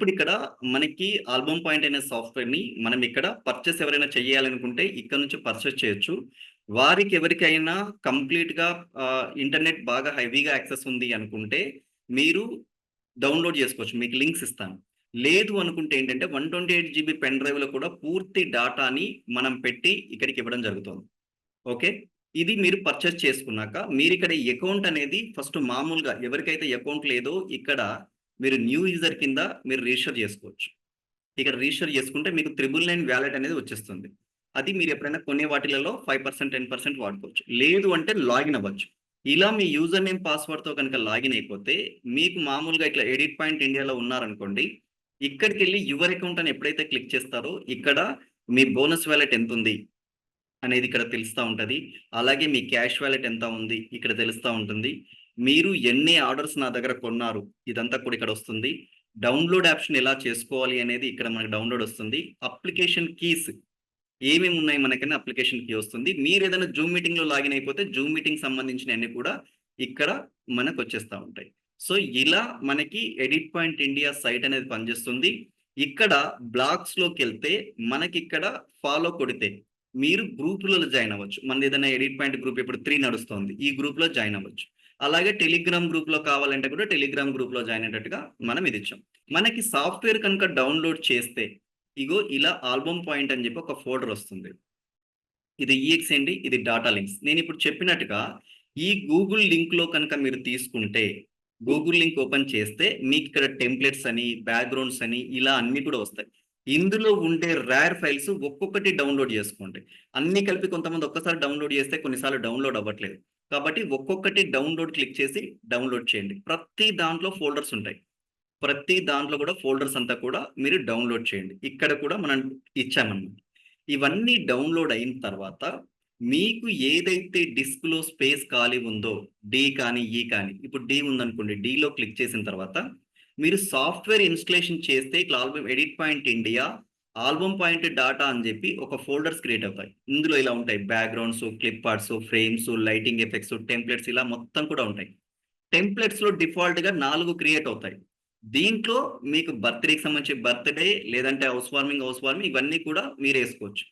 ఇప్పుడు ఇక్కడ మనకి ఆల్బమ్ పాయింట్ అనే సాఫ్ట్‌వేర్‌ని మనం ఇక్కడ పర్చేస్ ఎవరైనా చేయాలనుకుంటే ఇక్కడ నుంచి పర్చేస్ చేయొచ్చు. వారికి ఎవరికైనా కంప్లీట్‌గా గా ఇంటర్నెట్ బాగా హెవీగా యాక్సెస్ ఉంది అనుకుంటే మీరు డౌన్‌లోడ్ చేసుకోవచ్చు. మీకు లింక్స్ ఇస్తాను. లేదు అనుకుంటే ఏంటంటే 128 జీబీ పెన్ డ్రైవ్లో కూడా పూర్తి డాటాని మనం పెట్టి ఇక్కడికి ఇవ్వడం జరుగుతుంది ఓకే. ఇది మీరు పర్చేస్ చేసుకున్నాక మీరు ఈ అకౌంట్ అనేది ఫస్ట్ మామూలుగా ఎవరికైతే అకౌంట్ లేదో ఇక్కడ మీరు న్యూ యూజర్ కింద మీరు రిజిస్టర్ చేసుకోవచ్చు. ఇక్కడ రిజిస్టర్ చేసుకుంటే మీకు త్రిబుల్ నైన్ వ్యాలెట్ అనేది వచ్చేస్తుంది. అది మీరు ఎప్పుడైనా కొనే వాటిలలో 5%, 10% వాడుకోవచ్చు. లేదు అంటే లాగిన్ అవ్వచ్చు. ఇలా మీ యూజర్ నేమ్ పాస్వర్డ్‌తో కనుక లాగిన్ అయిపోతే మీకు మామూలుగా ఇట్లా ఎడిట్ పాయింట్ ఇండియాలో ఉన్నారనుకోండి. ఇక్కడికి వెళ్ళి యువర్ అకౌంట్ అని ఎప్పుడైతే క్లిక్ చేస్తారో ఇక్కడ మీ బోనస్ వాలెట్ ఎంతుంది అనేది ఇక్కడ తెలుస్తూ ఉంటుంది అలాగే మీ క్యాష్ వ్యాలెట్ ఎంత ఉంది ఇక్కడ తెలుస్తూ ఉంటుంది. మీరు ఎన్ని ఆర్డర్స్ నా దగ్గర కొన్నారు ఇదంతా కూడా ఇక్కడ వస్తుంది. డౌన్‌లోడ్ ఆప్షన్ ఎలా చేసుకోవాలి అనేది ఇక్కడ మనకు డౌన్‌లోడ్ వస్తుంది. అప్లికేషన్ కీస్ ఏమేమి ఉన్నాయి మనకైనా అప్లికేషన్ కీ వస్తుంది. మీరు ఏదైనా జూమ్ మీటింగ్‌లో లాగిన్ అయిపోతే జూమ్ మీటింగ్ సంబంధించినయన్ని కూడా ఇక్కడ మనకు వచ్చేస్తూ ఉంటాయి. సో ఇలా మనకి ఎడిట్ పాయింట్ ఇండియా సైట్ అనేది పనిచేస్తుంది. ఇక్కడ బ్లాగ్స్‌లోకెళ్తే మనకిక్కడ ఫాలో కొడితే మీరు గ్రూపులలో జాయిన్ అవ్వచ్చు. మన ఏదైనా ఎడిట్ పాయింట్ గ్రూప్ ఇప్పుడు త్రీ నడుస్తోంది. ఈ గ్రూప్‌లో జాయిన్ అవ్వచ్చు. అలాగే టెలిగ్రామ్ గ్రూప్‌లో కావాలంటే కూడా టెలిగ్రామ్ గ్రూప్‌లో జాయిన్ అయ్యేటట్టుగా మనం ఇది ఇచ్చాం. మనకి సాఫ్ట్‌వేర్ కనుక డౌన్‌లోడ్ చేస్తే ఇగో ఇలా ఆల్బమ్ పాయింట్ అని చెప్పి ఒక ఫోల్డర్ వస్తుంది. ఇది ఈఎక్స్ఎండి ఇది డాటా లింక్స్. నేను ఇప్పుడు చెప్పినట్టుగా ఈ గూగుల్ లింక్‌లో కనుక మీరు తీసుకుంటే గూగుల్ లింక్ ఓపెన్ చేస్తే మీకు ఇక్కడ టెంప్లెట్స్ అని, బ్యాక్‌గ్రౌండ్స్ అని ఇలా అన్నీ కూడా వస్తాయి. ఇందులో ఉండే రేర్ ఫైల్స్ ఒక్కొక్కటి డౌన్‌లోడ్ చేసుకోండి. అన్నీ కలిపి కొంతమంది ఒక్కసారి డౌన్‌లోడ్ చేస్తే కొన్నిసార్లు డౌన్‌లోడ్ అవ్వట్లేదు. కాబట్టి ఒక్కొక్కటి డౌన్‌లోడ్ క్లిక్ చేసి డౌన్‌లోడ్ చేయండి. ప్రతి దాంట్లో ఫోల్డర్స్ ఉంటాయి. ప్రతి దాంట్లో కూడా ఫోల్డర్స్ అంతా కూడా మీరు డౌన్‌లోడ్ చేయండి. ఇక్కడ కూడా మనం ఇచ్చామన్నమాట. ఇవన్నీ డౌన్‌లోడ్ అయిన తర్వాత మీకు ఏదైతే డిస్క్‌లో స్పేస్ ఖాళీ ఉందో డి కానీ, ఈ కానీ ఇప్పుడు డి ఉందనుకోండి. డిలో క్లిక్ చేసిన తర్వాత మీరు సాఫ్ట్‌వేర్ ఇన్స్టలేషన్ చేస్తే ఇట్లా album edit point India, album point data అని చెప్పి ఒక ఫోల్డర్స్ క్రియేట్ అవుతాయి. ఇందులో ఇలా ఉంటాయి. Backgrounds, clip arts, frames, lighting effects, templates ఇలా మొత్తం కూడా ఉంటాయి. టెంప్లెట్స్‌లో డిఫాల్ట్‌గా నాలుగు క్రియేట్ అవుతాయి. దీంట్లో మీకు బర్త్‌డేకి సంబంధించి బర్త్‌డే లేదంటే హౌస్ వార్మింగ్, హౌస్ వార్మింగ్ ఇవన్నీ కూడా మీరేసుకోవచ్చు.